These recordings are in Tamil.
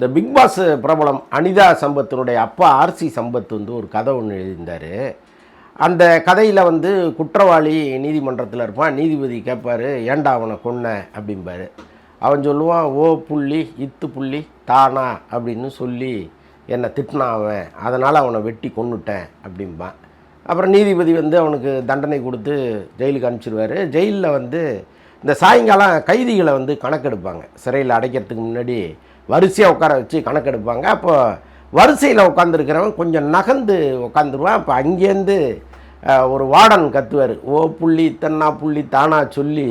இந்த பிக் பாஸ் பிரபலம் அனிதா சம்பத்தினுடைய அப்பா ஆர்சி சம்பத் வந்து ஒரு கதை ஒன்று எழுதியிருந்தார். அந்த கதையில் வந்து குற்றவாளி நீதிமன்றத்தில் இருப்பான் நீதிபதி கேட்பார் ஏன்டா அவனை கொன்ன? அப்படிம்பாரு. அவன் சொல்லுவான் ஓ புள்ளி இத்து புள்ளி தானா? அப்படின்னு சொல்லி என்னை திட்டினான் அவன் அதனால் அவனை வெட்டி கொண்டுட்டேன் அப்படிம்பான். அப்புறம் நீதிபதி வந்து அவனுக்கு தண்டனை கொடுத்து ஜெயிலுக்கு அனுப்பிச்சிடுவார் ஜெயிலில் வந்து இந்த சாயங்காலம் கைதிகளை வந்து கணக்கெடுப்பாங்க. சிறையில் அடைக்கிறதுக்கு முன்னாடி வரிசையாக உட்கார வச்சு கணக்கெடுப்பாங்க. அப்போ வரிசையில் உட்காந்துருக்கிறவன் கொஞ்சம் நகர்ந்து உட்காந்துருவான் அப்போ அங்கேருந்து ஒரு வார்டன் கத்துவார். ஓ புள்ளி தன்னா புள்ளி தானா சொல்லி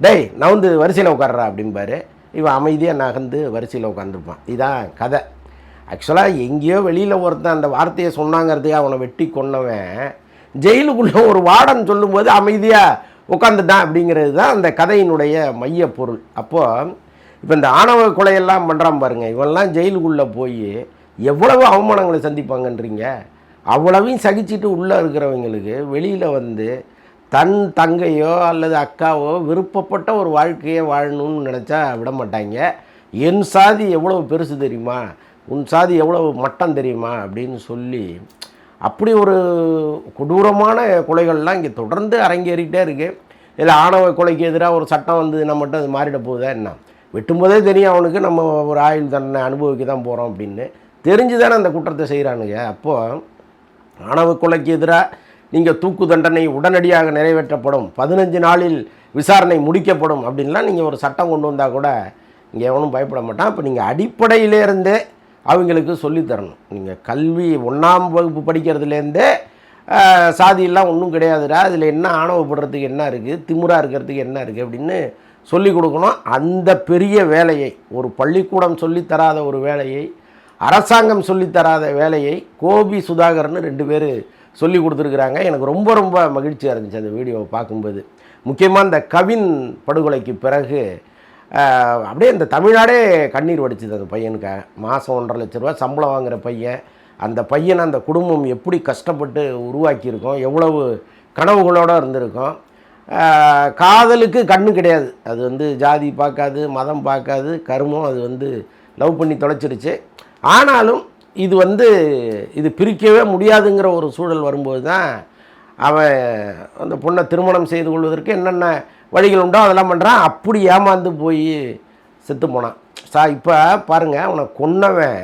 டேய் நவுந்து வரிசையில் உட்கார்றா அப்படிம்பாரு. இவன் அமைதியாக நகர்ந்து வரிசையில் உட்காந்துருப்பான் இதான் கதை. ஆக்சுவலாக எங்கேயோ வெளியில் ஒருத்தன் அந்த வார்த்தையை சொன்னாங்கிறதுக்கு அவனை வெட்டி கொன்னவன் ஜெயிலுக்குள்ளே ஒரு வார்டன் சொல்லும்போது அமைதியாக உட்காந்துட்டான் அப்படிங்கிறது தான் அந்த கதையினுடைய மைய பொருள். அப்போது இப்போ இந்த ஆணவ கொலையெல்லாம் பண்ணுறான் பாருங்க இவெல்லாம் ஜெயிலுக்குள்ளே போய் எவ்வளவு அவமானங்களை சந்திப்பாங்கன்றீங்க? அவ்வளவையும் சகிச்சுட்டு உள்ளே இருக்கிறவங்களுக்கு வெளியில் வந்து தன் தங்கையோ அல்லது அக்காவோ விருப்பப்பட்ட ஒரு வாழ்க்கையை வாழணும்னு நினச்சா விட மாட்டாங்க. என் சாதி எவ்வளவு பெருசு தெரியுமா? உன் சாதி எவ்வளவு மட்டம் தெரியுமா? அப்படின்னு சொல்லி அப்படி ஒரு கொடூரமான கொலைகள்லாம் இங்கே தொடர்ந்து அரங்கேறிக்கிட்டே இருக்குது இதில் ஆணவ கொலைக்கு எதிராக ஒரு சட்டம் வந்ததுன்னா மட்டும் அது மாறிட போகுதா என்ன? வெட்டும்போதே தெரியும் அவனுக்கு நம்ம ஒரு ஆயுள் தண்டனை அனுபவிக்க தான் போகிறோம் அப்படின்னு. தெரிஞ்சு தானே அந்த குற்றத்தை செய்கிறானுங்க அப்போது ஆணவ கொலைக்கு எதிராக நீங்கள் தூக்கு தண்டனை உடனடியாக நிறைவேற்றப்படும். பதினஞ்சு நாளில் விசாரணை முடிக்கப்படும் அப்படின்லாம் நீங்கள் ஒரு சட்டம் கொண்டு வந்தால் கூட இங்கே எவனும் பயப்பட மாட்டான். இப்போ நீங்கள் அடிப்படையிலேருந்தே அவங்களுக்கு சொல்லித்தரணும் நீங்கள் கல்வி ஒன்றாம் வகுப்பு படிக்கிறதுலேருந்தே சாதியெல்லாம் ஒன்றும் கிடையாதுடா. அதில் என்ன ஆணவப்படுறதுக்கு என்ன இருக்குது திமுறா இருக்கிறதுக்கு என்ன இருக்குது அப்படின்னு சொல்லிக் கொடுக்கணும். அந்த பெரிய வேலையை ஒரு பள்ளிக்கூடம் சொல்லித் தராத ஒரு வேலையை அரசாங்கம் சொல்லித்தராத வேலையை கோபி சுதாகர்னு ரெண்டு பேர் சொல்லி கொடுத்துருக்குறாங்க. எனக்கு ரொம்ப ரொம்ப மகிழ்ச்சியாக இருந்துச்சு அந்த வீடியோவை பார்க்கும்போது. முக்கியமாக இந்த கவின் படுகொலைக்கு பிறகு அப்படியே இந்த தமிழ்நாடே கண்ணீர் வடிச்சுது அந்த பையனுக்காக மாதம் ஒன்றரை லட்ச ரூபா சம்பளம் வாங்குகிற பையன். அந்த பையனை அந்த குடும்பம் எப்படி கஷ்டப்பட்டு உருவாக்கியிருக்கோம் எவ்வளவு கனவுகளோடு இருந்திருக்கோம். காதலுக்கு கண்ணு கிடையாது. அது வந்து ஜாதி பார்க்காது மதம் பார்க்காது கருமம் அது வந்து லவ் பண்ணி தொலைச்சிருச்சு. ஆனாலும் இது வந்து இது பிரிக்கவே முடியாதுங்கிற ஒரு சூழல் வரும்போது தான் அவன் அந்த பொண்ணை திருமணம் செய்து கொள்வதற்கு என்னென்ன வழிகள் உண்டோ அதெல்லாம் பண்ணுறான் அப்படி ஏமாந்து போய் செத்து போனான். சா இப்போ பாருங்கள் அவனை கொன்னவன்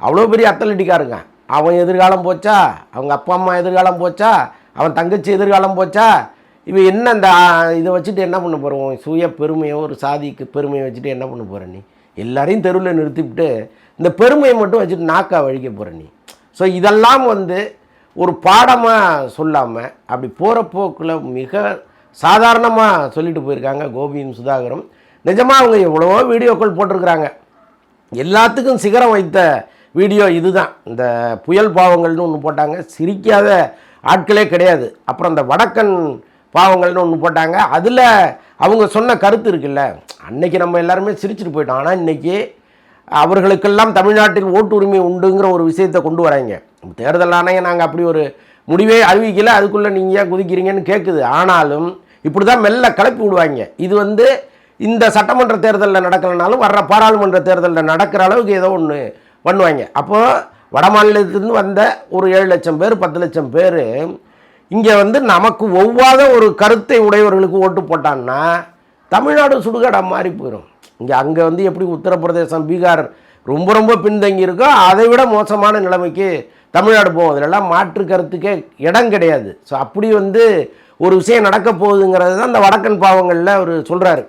அவ்வளோ பெரிய அத்லட்டிக்காக இருக்கான் அவன் எதிர்காலம் போச்சா? அவங்க அப்பா அம்மா எதிர்காலம் போச்சா? அவன் தங்கச்சி எதிர்காலம் போச்சா? இவன் என்ன அந்த இதை வச்சுட்டு என்ன பண்ண போகிறோம் சுய பெருமையோ ஒரு சாதிக்கு பெருமையை வச்சுட்டு என்ன பண்ண போகிற நீ? எல்லாரையும் தெருவில் நிறுத்திவிட்டு இந்த பெருமையை மட்டும் வச்சுட்டு நாக்கா வழிக்க போகிற நீ? ஸோ இதெல்லாம் வந்து ஒரு பாடமாக சொல்லாமல் அப்படி போகிற போக்கில் மிக சாதாரணமாக சொல்லிட்டு போயிருக்காங்க கோபியும் சுதாகரும். நிஜமாக அவங்க எவ்வளவோ வீடியோக்கள் போட்டிருக்கிறாங்க. எல்லாத்துக்கும் சிகரம் வைத்த வீடியோ இதுதான். இந்த புயல் பாவங்கள்னு ஒன்று போட்டாங்க. சிரிக்காத ஆட்களே கிடையாது. அப்புறம் இந்த வடக்கன் பாவங்கள்னு ஒன்று போட்டாங்க. அதில் அவங்க சொன்ன கருத்து இருக்குல்ல. அன்னைக்கு நம்ம எல்லாருமே சிரிச்சிட்டு போயிட்டோம். ஆனால் இன்னைக்கு அவர்களுக்கெல்லாம் தமிழ்நாட்டில் ஓட்டு உரிமை உண்டுங்கிற ஒரு விஷயத்தை கொண்டு வராங்க. தேர்தல் ஆணையம் நாங்கள் அப்படி ஒரு முடிவே அறிவிக்கல. அதுக்குள்ளே நீங்கள் ஏன் குதிக்கிறீங்கன்னு கேட்குது ஆனாலும் இப்படி தான் மெல்ல கிளப்பி விடுவாங்க. இது வந்து இந்த சட்டமன்ற தேர்தலில் நடக்கலைனாலும் வர்ற பாராளுமன்ற தேர்தலில் நடக்கிற அளவுக்கு ஏதோ ஒன்று பண்ணுவாங்க. அப்போது வட மாநிலத்துலேருந்து வந்த ஒரு ஏழு லட்சம் பேர் பத்து லட்சம் பேர் இங்கே வந்து நமக்கு ஒவ்வாத ஒரு கருத்தை உடையவர்களுக்கு ஓட்டு போட்டான்னா தமிழ்நாடு சுடுகாடாக மாறி போயிடும் இங்கே அங்கே வந்து எப்படி உத்தரப்பிரதேசம் பீகார் ரொம்ப ரொம்ப பின்தங்கி இருக்கோ அதை விட மோசமான நிலைமைக்கு தமிழ்நாடு போகும். அதிலெல்லாம் மாற்று கருத்துக்கே இடம் கிடையாது. ஸோ அப்படி வந்து ஒரு விஷயம் நடக்க போகுதுங்கிறது தான் இந்த வடக்கன் பாவங்களில் அவர் சொல்கிறாரு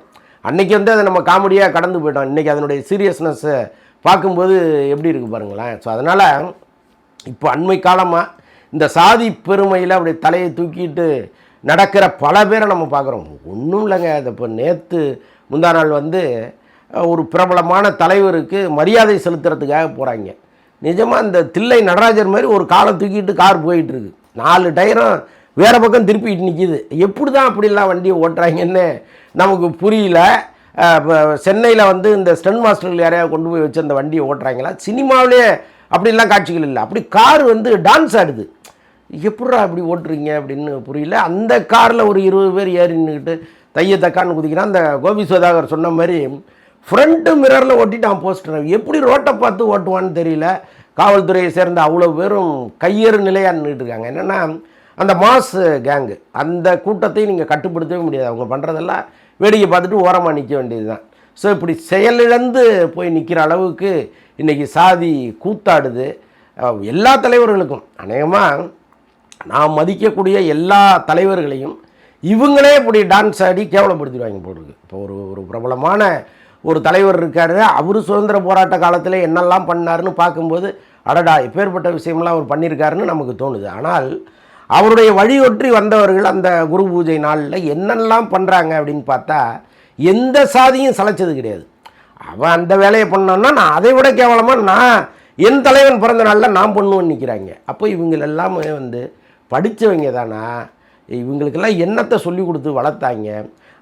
அன்னைக்கு வந்து அதை நம்ம காமெடியாக கடந்து போயிட்டோம். இன்றைக்கி அதனுடைய சீரியஸ்னஸ்ஸை பார்க்கும்போது எப்படி இருக்குது பாருங்களேன். ஸோ அதனால் இப்போ அண்மை காலமாக இந்த சாதி பெருமையில் அப்படி தலையை தூக்கிட்டு நடக்கிற பல பேரை நம்ம பார்க்குறோம். ஒன்றும் இல்லைங்க. அது இப்போ நேற்று முந்தா நாள் வந்து ஒரு பிரபலமான தலைவருக்கு மரியாதை செலுத்துறதுக்காக போகிறாங்க நிஜமாக இந்த தில்லை நடராஜர் மாதிரி ஒரு காலை தூக்கிட்டு கார் போயிட்டுருக்கு நாலு டயரும் வேறு பக்கம் திருப்பிட்டு நிற்கிது எப்படி தான் அப்படிலாம் வண்டியை ஓட்டுறாங்கன்னு நமக்கு புரியல. சென்னையில் வந்து இந்த ஸ்டன் மாஸ்டர்கள் யாரையாவது கொண்டு போய் வச்சு அந்த வண்டியை ஓட்டுறாங்களா? சினிமாவிலே அப்படிலாம் காட்சிகள் இல்லை. அப்படி கார் வந்து டான்ஸ் ஆடுது. எப்படா அப்படி ஓட்டுறீங்க அப்படின்னு புரியல. அந்த காரில் ஒரு இருபது பேர் ஏறி நின்றுக்கிட்டு தைய தக்கான்னு குதிக்கிறான். அந்த கோபி சுதாகர் சொன்ன மாதிரி ஃப்ரண்ட்டு மிரரில் ஓட்டிட்டான் போஸ்டர் எப்படி ரோட்டை பார்த்து ஓட்டுவான்னு தெரியல. காவல்துறையை சேர்ந்த அவ்வளோ பேரும் கையேறு நிலையாக நின்றுட்டு இருக்காங்க. என்னென்னா அந்த மாஸ் கேங்கு அந்த கூட்டத்தை நீங்கள் கட்டுப்படுத்தவே முடியாது. அவங்க பண்ணுறதெல்லாம் வேடிக்கை பார்த்துட்டு ஓரமாக நிற்க வேண்டியது தான் ஸோ இப்படி செயலிழந்து போய் நிற்கிற அளவுக்கு இன்றைக்கி சாதி கூத்தாடுது. எல்லா தலைவர்களுக்கும் அநேகமாக நான் மதிக்கக்கூடிய எல்லா தலைவர்களையும் இவங்களே இப்படி டான்ஸ் ஆடி கேவலப்படுத்திடுவாங்க போட்டுருக்கு. இப்போ ஒரு ஒரு பிரபலமான ஒரு தலைவர் இருக்கார் அவர் சுதந்திர போராட்ட காலத்தில் என்னெல்லாம் பண்ணாருன்னு பார்க்கும்போது அடடா எப்பேற்பட்ட விஷயம்லாம் அவர் பண்ணியிருக்காருன்னு நமக்கு தோணுது. ஆனால் அவருடைய வழியொற்றி வந்தவர்கள் அந்த குரு பூஜை நாளில் என்னெல்லாம் பண்ணுறாங்க அப்படின்னு பார்த்தா எந்த சாதியும் சளைச்சது கிடையாது. அவன் அந்த வேலையை பண்ணான்னா நான் அதை விட கேவலமாக நான் என் தலைவன் பிறந்த நாளில் நான் பண்ணுவேன்னு நிற்கிறாங்க அப்போ இவங்களெல்லாமே வந்து படித்தவங்க தானா? இவங்களுக்கெல்லாம் என்னத்தை சொல்லி கொடுத்து வளர்த்தாங்க?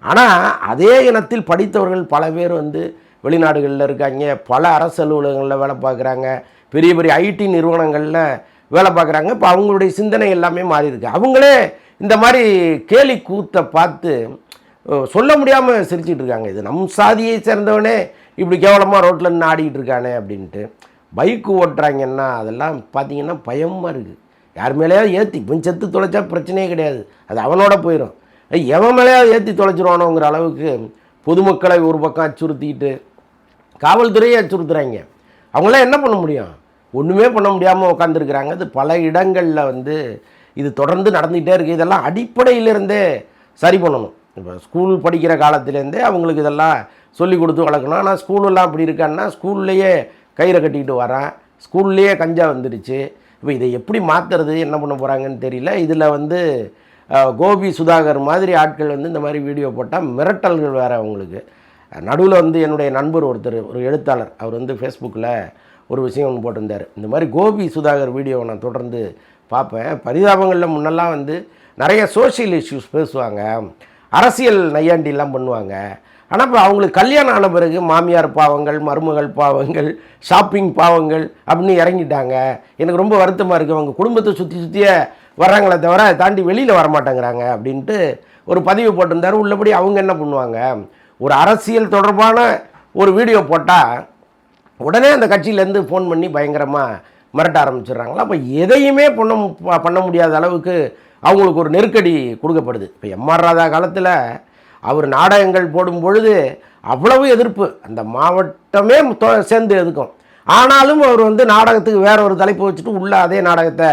ஆனால் அதே இனத்தில் படித்தவர்கள் பல பேர் வந்து வெளிநாடுகளில் இருக்காங்க. பல அரசு அலுவலகங்களில் வேலை பார்க்குறாங்க. பெரிய பெரிய ஐடி நிறுவனங்களில் வேலை பார்க்குறாங்க. இப்போ அவங்களுடைய சிந்தனை எல்லாமே மாறியிருக்கு. அவங்களே இந்த மாதிரி கேலி கூத்தை பார்த்து சொல்ல முடியாமல் சிரிச்சிட்டு இருக்காங்க. இது நம் சாதியை சேர்ந்தவனே இப்படி கேவலமாக ரோட்டில் நின்று ஆடிக்கிட்டு இருக்கானே அப்படின்ட்டு. பைக்கு ஓட்டுறாங்கன்னா அதெல்லாம் பார்த்தீங்கன்னா பயமாக இருக்குது யார் மேலேயாவது ஏற்றி இவன் செத்து தொலைச்சா பிரச்சனையே கிடையாது. அது அவனோட போயிடும் எவன் மேலேயாவது ஏற்றி தொலைச்சிருவானோங்கிற அளவுக்கு பொதுமக்களை ஒரு பக்கம் அச்சுறுத்திக்கிட்டு காவல்துறையை அச்சுறுத்துகிறாங்க அவங்களாம் என்ன பண்ண முடியும்? ஒன்றுமே பண்ண முடியாமல் உட்காந்துருக்குறாங்க இது பல இடங்களில் வந்து இது தொடர்ந்து நடந்துகிட்டே இருக்குது இதெல்லாம் அடிப்படையிலிருந்தே சரி பண்ணணும். இப்போ ஸ்கூல் படிக்கிற காலத்துலேருந்தே அவங்களுக்கு இதெல்லாம் சொல்லி கொடுத்து வளர்க்கணும். ஆனால் ஸ்கூலெல்லாம் அப்படி இருக்கான்னா ஸ்கூல்லையே கயிறை கட்டிக்கிட்டு வரான். ஸ்கூல்லையே கஞ்சா வந்துடுச்சு. இப்போ இதை எப்படி மாற்றுறது என்ன பண்ண போகிறாங்கன்னு தெரியல. இதில் வந்து கோபி சுதாகர் மாதிரி ஆட்கள் வந்து இந்த மாதிரி வீடியோ போட்டால் மிரட்டல்கள் வேறு அவங்களுக்கு. நடுவில் வந்து என்னுடைய நண்பர் ஒருத்தர் ஒரு எழுத்தாளர் அவர் வந்து ஃபேஸ்புக்கில் ஒரு விஷயம் ஒன்று போட்டிருந்தார். இந்த மாதிரி கோபி சுதாகர் வீடியோவை நான் தொடர்ந்து பார்ப்பேன். பரிதாபங்களில் முன்னெல்லாம் வந்து நிறைய சோஷியல் இஷ்யூஸ் பேசுவாங்க. அரசியல் நையாண்டிலாம் பண்ணுவாங்க. ஆனால் இப்போ அவங்களுக்கு கல்யாணம் ஆன பிறகு மாமியார் பாவங்கள் மருமகள் பாவங்கள் ஷாப்பிங் பாவங்கள் அப்படின்னு இறங்கிட்டாங்க. எனக்கு ரொம்ப வருத்தமாக இருக்குது அவங்க குடும்பத்தை சுற்றி சுற்றியே வர்றாங்களே தவிர அதை தாண்டி வெளியில் வரமாட்டேங்கிறாங்க அப்படின்ட்டு ஒரு பதிவு போட்டிருந்தாரு. உள்ளபடி அவங்க என்ன பண்ணுவாங்க? ஒரு அரசியல் தொடர்பான ஒரு வீடியோ போட்டால் உடனே அந்த கட்சியிலேருந்து ஃபோன் பண்ணி பயங்கரமாக மிரட்ட ஆரம்பிச்சிடுறாங்களா? அப்போ எதையுமே பண்ண பண்ண முடியாத அளவுக்கு அவங்களுக்கு ஒரு நெருக்கடி கொடுக்கப்படுது. இப்போ எம்ஆர் ராதா காலத்தில் அவர் நாடகங்கள் போடும் பொழுது அவ்வளவு எதிர்ப்பு. அந்த மாவட்டமே தொ- சேர்ந்து எதுக்கும். ஆனாலும் அவர் வந்து நாடகத்துக்கு வேற ஒரு தலைப்பு வச்சுட்டு உள்ள அதே நாடகத்தை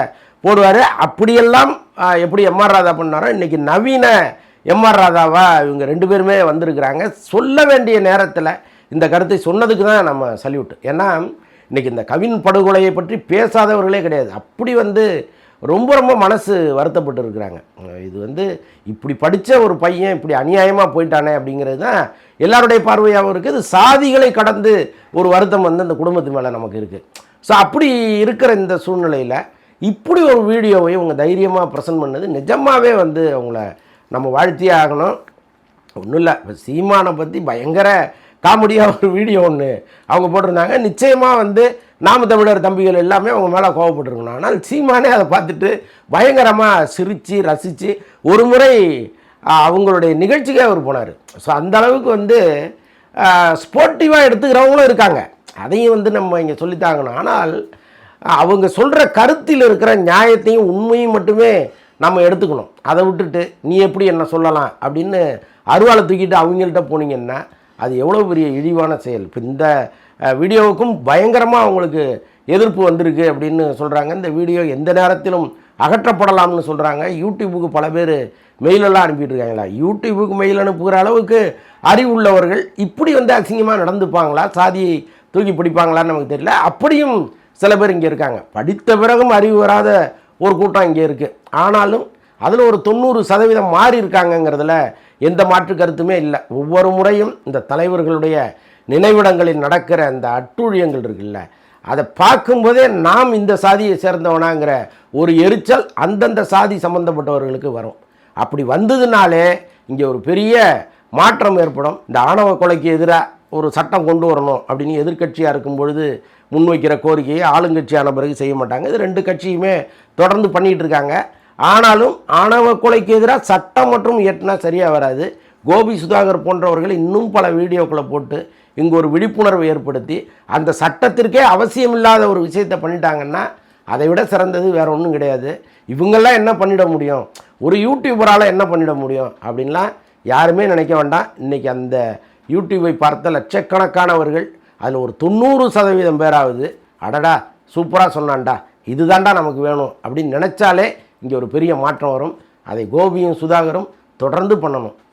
போடுவார். அப்படியெல்லாம் எப்படி எம்ஆர் ராதா பண்ணாரோ இன்றைக்கி நவீன எம்ஆர் ராதாவா இவங்க ரெண்டு பேருமே வந்திருக்கிறாங்க. சொல்ல வேண்டிய நேரத்தில் இந்த கருத்தை சொன்னதுக்கு தான் நம்ம சல்யூட். ஏன்னா இன்றைக்கி இந்த கவின் படுகொலையை பற்றி பேசாதவர்களே கிடையாது. அப்படி வந்து ரொம்ப ரொம்ப மனசு வருத்தப்பட்டு இருக்கிறாங்க இது வந்து இப்படி படித்த ஒரு பையன் இப்படி அநியாயமாக போயிட்டானே அப்படிங்கிறது தான் எல்லாருடைய பார்வையாகவும் இருக்குது. சாதிகளை கடந்து ஒரு வருத்தம் வந்து அந்த குடும்பத்து மேலே நமக்கு இருக்குது ஸோ அப்படி இருக்கிற இந்த சூழ்நிலையில் இப்படி ஒரு வீடியோவை இவங்க தைரியமாக ப்ரெசென்ட் பண்ணது நிஜமாகவே வந்து அவங்கள நம்ம வாழ்த்தியே ஆகணும். ஒன்றும் இல்லை இப்போ சீமானை பற்றி பயங்கர காமெடியாக ஒரு வீடியோ ஒன்று அவங்க போட்டிருந்தாங்க. நிச்சயமாக வந்து நாம தமிழர் தம்பிகள் எல்லாமே அவங்க மேலே கோவப்பட்டிருக்கணும். ஆனால் சீமானே அதை பார்த்துட்டு பயங்கரமாக சிரித்து ரசித்து ஒரு முறை அவங்களுடைய நிகழ்ச்சிக்கே அவர் போனார். ஸோ அந்த அளவுக்கு வந்து ஸ்போர்ட்டிவாக எடுத்துக்கிறவங்களும் இருக்காங்க. அதையும் வந்து நம்ம இங்கே சொல்லித்தாங்கணும். ஆனால் அவங்க சொல்கிற கருத்தில் இருக்கிற நியாயத்தையும் உண்மையும் மட்டுமே நம்ம எடுத்துக்கணும். அதை விட்டுட்டு நீ எப்படி என்ன சொல்லலாம்? அப்படின்னு அருவாளை தூக்கிட்டு அவங்கள்ட்ட போனீங்கன்னா அது எவ்வளோ பெரிய இழிவான செயல். இப்போ இந்த வீடியோவுக்கும் பயங்கரமாக அவங்களுக்கு எதிர்ப்பு வந்திருக்கு அப்படின்னு சொல்கிறாங்க இந்த வீடியோ எந்த நேரத்திலும் அகற்றப்படலாம்னு சொல்கிறாங்க யூடியூபுக்கு பல பேர் மெயிலெல்லாம் அனுப்பிட்டு இருக்காங்களா யூடியூபுக்கு மெயில் அனுப்புகிற அளவுக்கு அறிவுள்ளவர்கள் இப்படி வந்து அசிங்கமாக நடந்துப்பாங்களா? சாதியை தூக்கி பிடிப்பாங்களான்னு நமக்கு தெரியல. அப்படியும் சில பேர் இங்கே இருக்காங்க. படித்த பிறகும் அறிவு வராத ஒரு கூட்டம் இங்கே இருக்குது ஆனாலும் அதில் ஒரு தொண்ணூறு சதவீதம் மாறி இருக்காங்கங்கிறதுல எந்த மாற்று கருத்துமே இல்லை. ஒவ்வொரு முறையும் இந்த தலைவர்களுடைய நினைவிடங்களில் நடக்கிற அந்த அட்டூழியங்கள் இருக்குல்ல அதை பார்க்கும்போதே நாம் இந்த சாதியை சேர்ந்தவனாங்கிற ஒரு எரிச்சல் அந்தந்த சாதி சம்பந்தப்பட்டவர்களுக்கு வரும். அப்படி வந்ததுனாலே இங்கே ஒரு பெரிய மாற்றம் ஏற்படும். இந்த ஆணவ கொலைக்கு எதிராக ஒரு சட்டம் கொண்டு வரணும் அப்படின்னு எதிர்க்கட்சியாக இருக்கும் பொழுது முன்வைக்கிற கோரிக்கையை ஆளுங்கட்சியான பிறகு செய்ய மாட்டாங்க. இது ரெண்டு கட்சியுமே தொடர்ந்து பண்ணிகிட்டு இருக்காங்க. ஆனாலும் ஆணவ கொலைக்கு எதிராக சட்டம் மற்றும் இயற்றினா சரியாக வராது. கோபி சுதாகர் போன்றவர்கள் இன்னும் பல வீடியோக்களை போட்டு இங்கே ஒரு விழிப்புணர்வை ஏற்படுத்தி அந்த சட்டத்திற்கே அவசியம் இல்லாத ஒரு விஷயத்தை பண்ணிட்டாங்கன்னா அதை விட சிறந்தது வேற ஒன்றும் கிடையாது. இவங்கெல்லாம் என்ன பண்ணிட முடியும்? ஒரு யூடியூபரால் என்ன பண்ணிட முடியும்? அப்படின்லாம் யாருமே நினைக்க வேண்டாம். இன்றைக்கி அந்த யூடியூபை பார்த்த லட்சக்கணக்கானவர்கள் அதில் ஒரு தொண்ணூறு சதவீதம் பேராவது அடடா சூப்பராக சொன்னான்டா இதுதான்டா நமக்கு வேணும் அப்படின்னு நினச்சாலே இங்கே ஒரு பெரிய மாற்றம் வரும். அதை கோபியும் சுதாகரும் தொடர்ந்து பண்ணணும்.